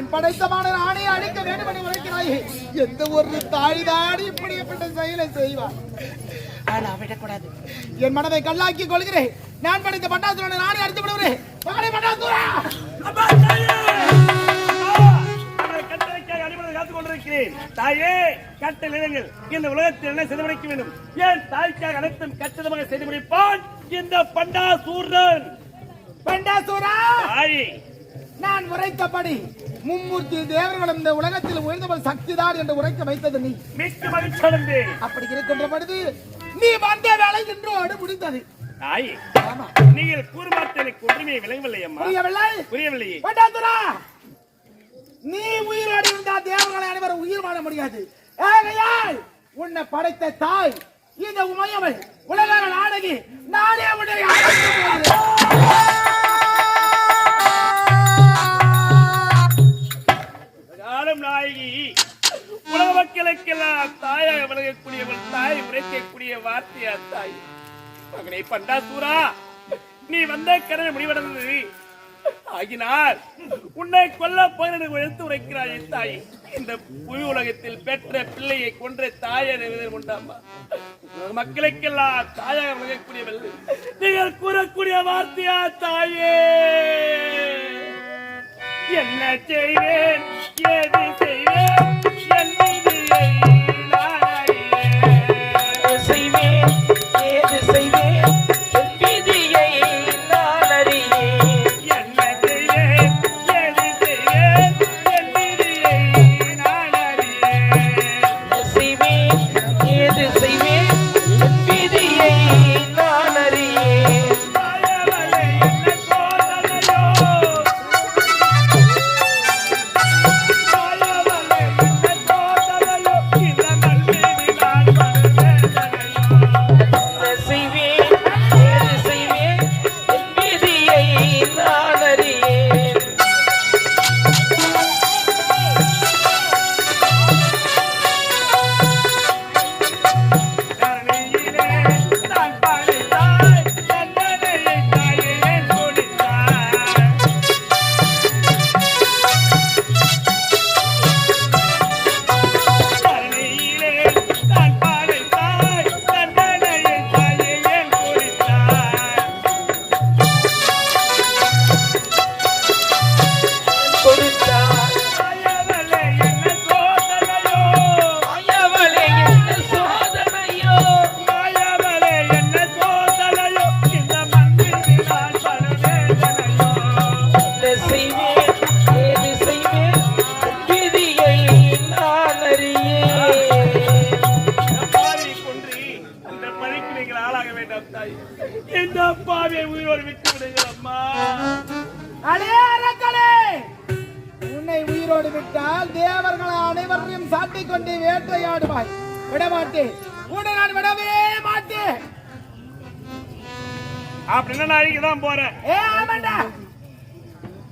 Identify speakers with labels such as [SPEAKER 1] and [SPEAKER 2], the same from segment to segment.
[SPEAKER 1] நான் படைத்தமான ராணி அழிக்க வேண்டும் என்று உரைக்கிறாயே எந்த ஒரு தாய்தாடி இப்படிப்பட்ட செயலை செய்வார்? விடக்கூடாது என் மனதை கல்லாக்கி கொள்கிறேன். நான் படைத்த பட்டாசுரனை ராணி அடித்து விடுகிறேன் மகனே பட்டாசுரா
[SPEAKER 2] தாயே! தாயே கட்டளைகள் இந்த உலகத்தில் என்ன செய்து முடிக்க வேண்டும்? ஏன் தாய்க்காக அனைத்தும் கச்சிதமாக செய்து முடிப்பான்? இந்த பண்டாசூரன்.
[SPEAKER 1] பண்டாசுரா! நான் உரைத்தபடி மும்மூர்த்தி தேவர்களும் இந்த உலகத்தில் உயர்ந்தவள் சக்திதான் என்று உரைக்க வைத்தது நீ. அப்படி இருக்கின்ற பொழுது நீ வந்த வேலை இன்றோடு முடிந்தது
[SPEAKER 2] நீங்கள் கூறுமாத்த எனக்கு ஒன்றுமே விளங்கவில்லை அம்மா.
[SPEAKER 1] புரியவில்லை? நீ உயிரோடு இருந்தால் தேவர்களை அனைவரும் உயிர் வாழ முடியாது. உன்னை படைத்த தாய் இந்த உமையவள் உலக நாடகி நானே உன்னை
[SPEAKER 2] உலக மக்களுக்கெல்லாம் தாயாக விளங்கக்கூடியவள் தாய் உரைக்கக்கூடிய வார்த்தையா தாய்? மகனே பண்டாசூரா நீ வந்த கடனை முடிவடைந்தது. ஆகினால் உன்னை கொல்ல போகிறது எழுத்து உரைக்கிறாய் தாய். இந்த புவி உலகத்தில் பெற்ற பிள்ளையை கொன்ற தாயை உண்டாமா? மக்களுக்கெல்லாம் தாயாக விளங்கக்கூடியவள். நீங்கள் கூறக்கூடிய வார்த்தையா தாயே? என்ன செய்வேன்? ஏது பாவியை உயிரோடு விட்டு விடுங்கள் அம்மா!
[SPEAKER 1] உன்னை உயிரோடு விட்டால் தேவர்கள் அனைவரையும் சாட்டிக் கொண்டு வேட்டையாடுவாய். விடமாட்டேன் உன்னை நான் விடவே மாட்டேன்.
[SPEAKER 2] அப்படின்னா தான் போறேன்
[SPEAKER 1] ஏ ஆமாண்டா.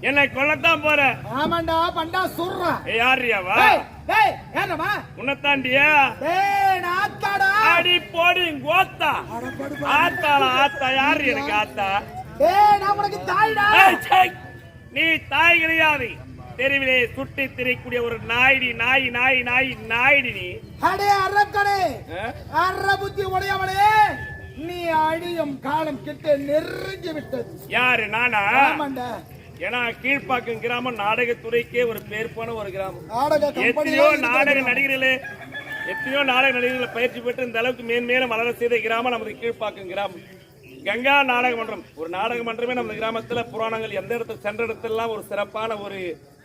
[SPEAKER 2] என்னை கொல்லத்தான் போறேன்
[SPEAKER 1] ஆமாண்டா பண்டா சுர்றா.
[SPEAKER 2] ஏ யாரியாவா
[SPEAKER 1] டேய் டேய் ஏறமா.
[SPEAKER 2] உன்னத்தாண்டியா
[SPEAKER 1] டேய் நாத்தாடா
[SPEAKER 2] அடி போடி கோத்தா ஆத்தாளா ஆத்தா யாரு எனக்கு ஆத்தா. நீ தாய் கிடையாது. தெருவிலே சுட்டி திரியக்கூடிய ஒரு நாய்டி நாய் நாய் நாய் நாய்டி நீ.
[SPEAKER 1] அடே அரக்கனே.
[SPEAKER 2] ஆ?
[SPEAKER 1] அற புத்தி உடையவனே. நீ அழியும் காலம் கிட்ட நெருங்கி விட்டது.
[SPEAKER 2] யாரு நானா?
[SPEAKER 1] ஆமாண்டா.
[SPEAKER 2] ஏன்னா கீழ்ப்பாக்கம் கிராமம் நாடகத்துறைக்கே ஒரு பேர் போன ஒரு கிராமம். எத்தனையோ நாடக நடிகர்களே எத்தனையோ நாடக நடிகர்களை பயிற்சி பெற்று இந்த அளவுக்கு மேன்மேலும் வளர செய்த கிராமம் நமது கீழ்ப்பாக்கம் கிராமம். கங்கா நாடக மன்றம். ஒரு நாடக மன்றமே நமது கிராமத்தில் புராணங்கள் எந்த இடத்துல சென்ற இடத்துலலாம் ஒரு சிறப்பான ஒரு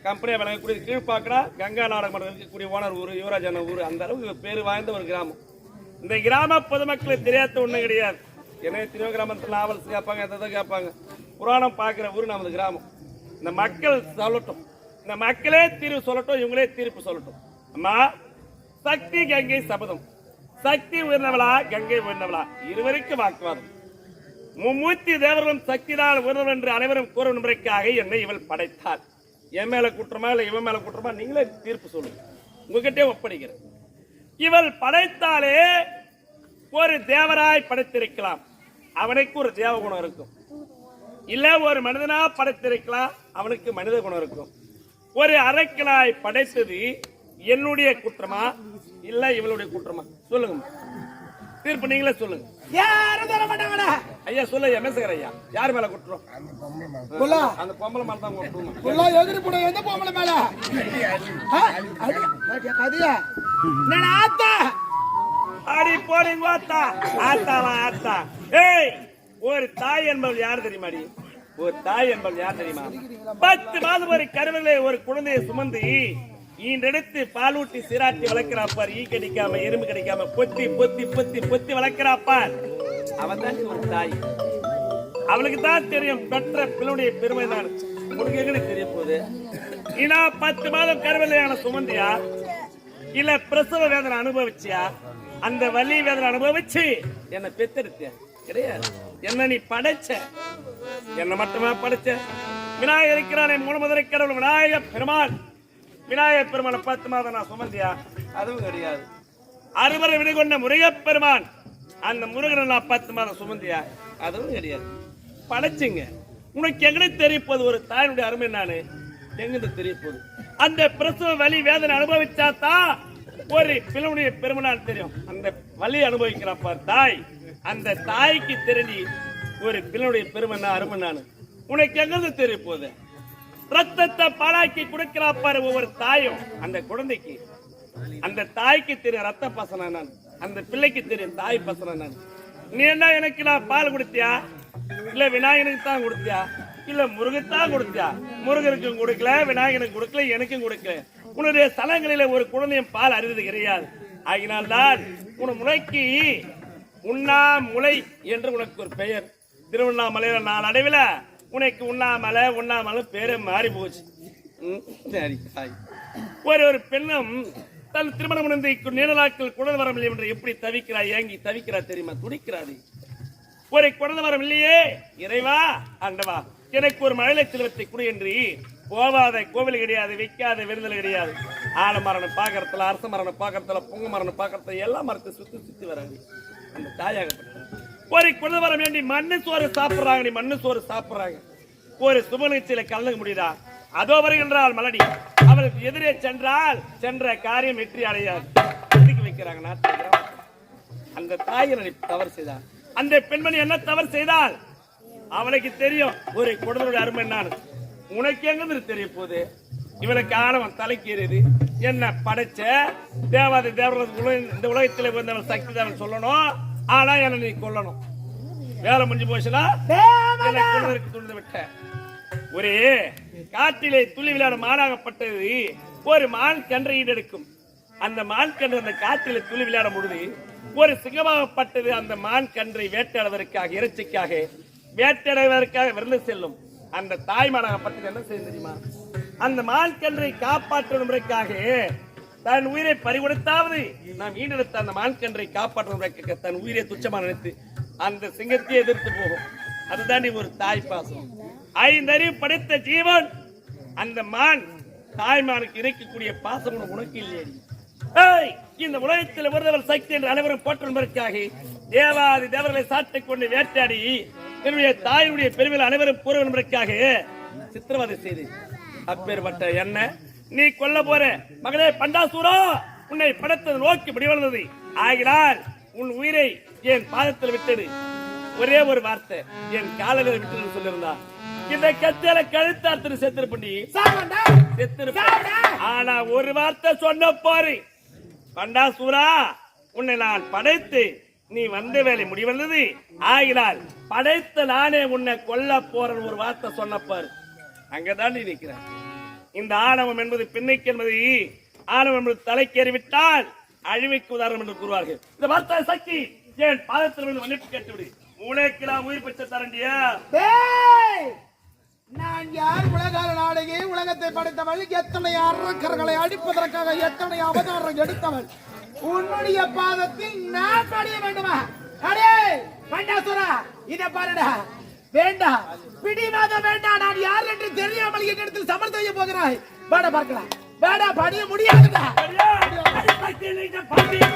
[SPEAKER 2] கம்பெனியாக வழங்கக்கூடிய கீழ்ப்பாக்கடா கங்கா நாடக மன்றம் இருக்கக்கூடிய ஓனர் ஊர் யுவராஜான ஊர். அந்த அளவுக்கு பேர் வாய்ந்த ஒரு கிராமம். இந்த கிராம பொதுமக்களுக்கு தெரியாத ஒன்றும் கிடையாது. ஏன்னா எத்தனையோ கிராமத்தில் நாவல்ஸ் கேட்பாங்க எதை கேட்பாங்க. புராணம் பார்க்குற ஊர் நமது கிராமம். இந்த மக்கள் சொல்லட்டும். இந்த மக்களே தீர்வு சொல்லட்டும் இவங்களே தீர்ப்பு சொல்லட்டும். அம்மா சக்தி கங்கை சபதம். சக்தி உயர்ந்தவளா கங்கை உயர்ந்தவளா? இருவருக்கு வாக்குவாதம். மும்மூர்த்தி தேவர்களும் சக்திதான் உயர்ந்தவள் என்று அனைவரும் கூறும் முறைக்காக என்னை இவள் படைத்தாள். என் மேல குற்றமா இல்ல இவன் மேல குற்றமா? நீங்களே தீர்ப்பு சொல்லுங்க. உங்ககிட்டே ஒப்படைக்கிறேன். இவள் படைத்தாலே ஒரு தேவராய் படைத்திருக்கலாம். அவனுக்கு ஒரு தேவ குணம் இருக்கும். இல்ல ஒரு மனிதனா படைத்திருக்கலாம். அவனுக்கு மனித குணம் இருக்கும். ஒரு அரைக்கலாய் படைத்தது என்னுடைய குற்றமா? இல்ல இவளுடைய குற்றமா? சொல்லுங்க. தீர்ப்பு நீங்களே சொல்லுங்க.
[SPEAKER 1] யாரும் தர மாட்டாங்கடா.
[SPEAKER 2] ஐயா சொல்ல எம்எஸ்கர் ஐயா. யார் மேல குற்றம்?
[SPEAKER 1] புல்லா.
[SPEAKER 2] அந்த பொம்பளை மேல தான் குற்றம்.
[SPEAKER 1] புல்லா எதிரி புட எந்த பொம்பளை மேல? அடி, அடி, கதியா? நான் ஆத்தா?
[SPEAKER 2] ஆடி போறீங்க ஆத்தா. ஆத்தாவா ஆத்தா. ஏய் ஒரு தாய் என்பவள் யார் தெரியுமாடி ஒரு தாய் என்பவள் யார் தெரியுமா? பத்து மாதம் ஒரு கருவிலே ஒரு குழந்தையை சுமந்து ஈண்டெடுத்து பாலூட்டி சீராட்டி வளர்க்கிறாப்பார். ஈ கடிக்காம எறும்பு கடிக்காம பொத்தி பொத்தி பொத்தி பொத்தி வளர்க்கிறாப்பார். அவன் தான் ஒரு தாய். அவளுக்கு தான் தெரியும் பெற்ற பிள்ளையுடைய பெருமை தான். உனக்கு எங்க தெரிய போகுது? இனா பத்து மாதம் கருவிலையான சுமந்தியா? இல்ல பிரசவ வேதனை அனுபவிச்சியா? அந்த வலி வேதனை அனுபவிச்சு. என்ன பெத்தெடுத்த. கிடையாது. என்ன நீ படைச்ச? என்ன மட்டுமா படைச்ச? விநாயகர் இருக்கிறானே மூணு முதலை கடவுள் விநாயக பெருமாள். விநாயகர் பெருமானை பத்து மாதம் நான் சுமந்தியா? அதுவும் கிடையாது. அறுவரை விடு கொண்ட முருகப் பெருமான் அந்த முருகனை நான் பத்து மாதம் சுமந்தியா? அதுவும் கிடையாது. படைச்சுங்க. உனக்கு எங்கனே தெரிய போகுது ஒரு தாயினுடைய அருமை நானு எங்கிட்ட தெரிய போகுது அந்த பிரசவ வலி வேதனை அனுபவிச்சாதான் ஒரு பிள்ளைடைய பெருமனால் தெரியும். அந்த வலி அனுபவிக்கிறப்ப தாய். அந்த தாய்க்கு தெரிஞ்சு ஒரு பிள்ளைடைய பெருமை நான் அருமை நானு உனக்கு எங்கிருந்து தெரிய போகுது ரத்தத்தை பாழாக்கி கொடுக்கிறா பாரு ஒவ்வொரு தாயும். அந்த குழந்தைக்கு அந்த தாய்க்கு தெரியும் ரத்த பசன நான் அந்த பிள்ளைக்கு தெரியும் தாய் பசன நான் நீ என்ன எனக்கு நான் பால் கொடுத்தியா? இல்ல விநாயகனுக்கு தான் கொடுத்தியா? இல்ல முருகத்தான் கொடுத்தியா? முருகனுக்கும் கொடுக்கல விநாயகனுக்கு கொடுக்கல எனக்கும் கொடுக்கல. உன்னுடைய ஸ்தலங்களில ஒரு குழந்தையும் பால் அறிவது கிடையாது. ஆகினால்தான் உன் முளைக்கு உண்ணாமுலை என்று உனக்கு ஒரு பெயர். திருவண்ணாமலையில நான் அடைவில உனக்கு உண்ணாமலை உண்ணாமலை பேரே மாறி போச்சு. சரி. ஒரு ஒரு பெண்ணும் தன் திருமணம் முடிந்து நீண்ட நாட்கள் குழந்தை வரவில்லை என்று எப்படி தவிக்கிறாய் ஏங்கி தவிக்கிறாய் தெரியுமா? துடிக்கிறாது. ஒரு குழந்தை வரம் இல்லையே இறைவா ஆண்டவா எனக்கு ஒரு மழலை செல்வத்தை குடி என்று போவாத கோவில் கிடையாது வைக்காத விருந்தல் கிடையாது. ஆல மரணம் பாக்கறதுல அரச மரணம் பாக்கறதுல பொங்க மரணம் பாக்கறதுல எல்லா மரத்தை சுத்தி சுத்தி வராது. அந்த தாயாகப்பட்டது ஒரு குழந்தை வர வேண்டி மண்ணு சோறு சாப்பிடுறாங்க நீ மண்ணு சோறு சாப்பிடுறாங்க. ஒரு சுபநிச்சயில கலந்துக்க முடியுதா? அதோ வருகின்றால் மலடி. அவளுக்கு எதிரே சென்றால் சென்ற காரியம் வெற்றி அடையாது. ஒதுக்கி வைக்கிறாங்க அந்த தாயை தவறு செய்தார் அந்த பெண்மணி என்ன தவறு செய்தால்? அவளுக்கு தெரியும் ஒரு குழந்தையோட அருமை என்னன்னு. உனக்கு எங்கிருந்து தெரிய போகுது? இவனுக்கு ஆணவன் தலைக்கேறியது என்ன படைச்ச? தேவாதி தேவரது இந்த உலகத்தில் வந்தவன் சக்தி தேவன் சொல்லணும். ஆனா என்ன நீ கொல்லணும். வேலை முடிஞ்சு போச்சுன்னா துணிந்து விட்ட. ஒரு காட்டிலே துளி விளையாட மானாகப்பட்டது ஒரு மான் கன்றை ஈடெடுக்கும் அந்த மான் கன்று அந்த காட்டிலே துளி விளையாடும் பொழுது ஒரு சிங்கமாகப்பட்டது அந்த மான் கன்றை வேட்டையாடுவதற்காக இறைச்சிக்காக வேட்டையாடுவதற்காக விருந்து செல்லும். அந்த தாய்மானாகப்பட்டது என்ன செய்யும் தெரியுமா? அந்த மான் கன்றை காப்பாற்றுவதற்காக தன் உயிரை பறிகொடுத்தாவது. நாம் ஈண்டெடுத்த அந்த மான் கன்றை காப்பாற்றுவதற்காக தன் உயிரை துச்சமாக நினைத்து அந்த சிங்கத்தை எதிர்த்து போகும். அதுதான் ஒரு தாய் பாசம். ஐந்தறிவு படைத்த ஜீவன் அந்த மான் தாய்மானுக்கு இறைக்கக்கூடிய பாசம் உனக்கு உனக்கு இல்லையே. இந்த உலகத்தில் வருதவர் சக்தி என்று அனைவரும் போற்றுவதற்காக தேவாதி தேவர்களை சாட்டிக் கொண்டு வேட்டாடி என்னுடைய தாயுடைய பெருமையில் அனைவரும் கூறுவதற்காக சித்திரவதை செய்து அப்பேற்பட்ட என்ன நீ கொல்ல போற. மகனே பண்டாசூரா உன்னை படைத்தது நோக்கி முடிவந்தது ஆகினால் உன் உயிரை என் பாதத்தில் விட்டது ஒரே ஒரு வார்த்தை என் காலையில் விட்டு சொல்லியிருந்தா. இந்த கத்தியில செத்துருப்பண்டி
[SPEAKER 1] சாவண்டா
[SPEAKER 2] செத்திருப்ப ஆனா ஒரு வார்த்தை சொன்ன பாரு. பண்டாசூரா உன்னை நான் படைத்து நீ வந்த வேலை முடிவந்தது ஆகினால் படைத்த நானே உன்னை கொல்ல போறேன்னு ஒரு வார்த்தை சொன்ன பாரு. அங்கதான் நீ நிற்கிற இந்த ஆணவம் என்பது பின்னைக்கு என்பது ஆணவம் என்பது தலைக்கேறிவிட்டால் அழிவுக்கு உதாரணம் என்று கூறுவார்கள். இந்த வார்த்தை சக்தி ஏன் பாதத்தில் இருந்து மன்னிப்பு கேட்டுவிடு. உனக்கு உயிர் பெற்ற தரண்டியா?
[SPEAKER 1] நான் யார் உலகால நாடகி உலகத்தை படைத்தவள் எத்தனை அரக்கர்களை அடிப்பதற்காக எத்தனை அவதாரம் எடுத்தவள்? உன்னுடைய பாதத்தில் நான் பணிய வேண்டுமா? அடே பண்டாசுரா இதை பாருடா. வேண்டாம் பிடிவாத வேண்டாம் நான் யார் என்று தெரியாமல் என்னிடத்தில் சமர் செய்ய போகிறாய் வேடா பார்க்கலாம் வேடா பணிய முடியாதுடா
[SPEAKER 2] அடியா,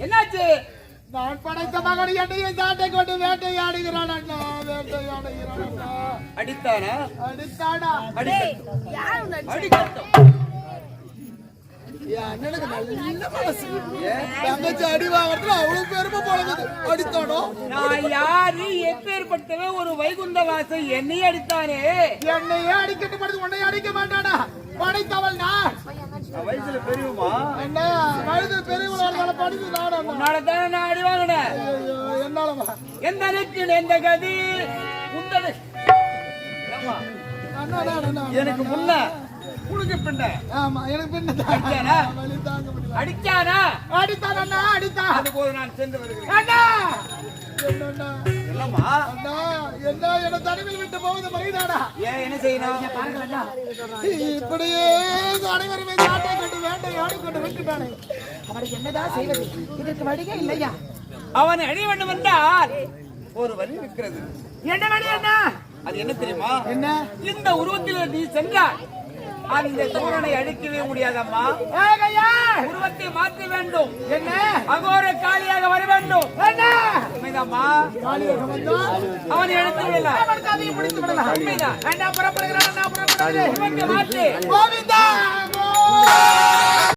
[SPEAKER 2] பாண்டி, பாண்டி, பாண்டி.
[SPEAKER 1] இப்படி என்னையும் சாட்டை கொண்டு வேட்டையாடுகிறான் அண்ணா வேட்டையாடுகிறான் அண்ணா.
[SPEAKER 3] அடித்தானா?
[SPEAKER 1] அடித்தாடா
[SPEAKER 3] அடிக்கட்டும்.
[SPEAKER 1] என் அண்ணனுக்கு நல்ல மனசு. தங்கச்சி அடி வாங்குறதுல அவ்வளவு பெருமை அடித்தானோ?
[SPEAKER 3] நான் யாரு? எப்பேற்பட்டவன் ஒரு வைகுந்த வாசல் என்னை அடித்தானே.
[SPEAKER 1] என்னையே அடிக்கட்டு படுத்து அடிக்க மாட்டானா? படைத்தவள் நான்
[SPEAKER 3] வயசுல பெரியவமா
[SPEAKER 1] என்ன? வயது பெரியவளால படித்து நாடா
[SPEAKER 3] உன்னாலதானே நான் அடி வாங்கினேன்.
[SPEAKER 1] என்னாலமா
[SPEAKER 3] எந்த நெக்கு எந்த கதி?
[SPEAKER 1] அண்ணா அண்ணா, அண்ணா
[SPEAKER 3] எனக்கு முன்ன உனக்கு பின்ன.
[SPEAKER 1] ஆமா எனக்கு பின்ன
[SPEAKER 3] அடிச்சானா?
[SPEAKER 1] அடித்தான் அண்ணா அடித்தான்.
[SPEAKER 3] அது போது நான் சென்று வருகிறேன்.
[SPEAKER 1] அண்ணா! என்னண்ணா? அண்ணா என்ன? என்ன தனிமையில் விட்டு போவது மறைதாடா
[SPEAKER 3] ஏன் என்ன செய்யணும்?
[SPEAKER 1] இப்படியே அனைவருமே சாட்டை கொண்டு வேண்டை ஆடிக்கொண்டு வைக்கிறானே அவனுக்கு என்னதான் செய்வது? இதற்கு வழியே இல்லையா?
[SPEAKER 3] அவன் அடி வேண்டும் என்றால் ஒரு வழி இருக்கிறது.
[SPEAKER 1] என்ன வழி என்ன
[SPEAKER 3] அது என்ன தெரியுமா?
[SPEAKER 1] என்ன?
[SPEAKER 3] இந்த உருவத்தில் நீ சென்றால் அந்த சூரனை அழிக்கவே முடியாதம்மா. உருவத்தை மாற்ற வேண்டும்.
[SPEAKER 1] என்ன?
[SPEAKER 3] அகோர காலியாக வர வேண்டும். உண்மைதாம்மா? அவனை எடுத்து விடலாம்.
[SPEAKER 1] அவனுக்கு அதையும் முடித்து விடலாம்.
[SPEAKER 3] உண்மைதான்.
[SPEAKER 1] அண்ணா புறப்படுகிறான் அண்ணா புறப்படுகிறேன்.
[SPEAKER 3] உருவத்தை மாற்று.
[SPEAKER 1] கோவிந்தா! கோ-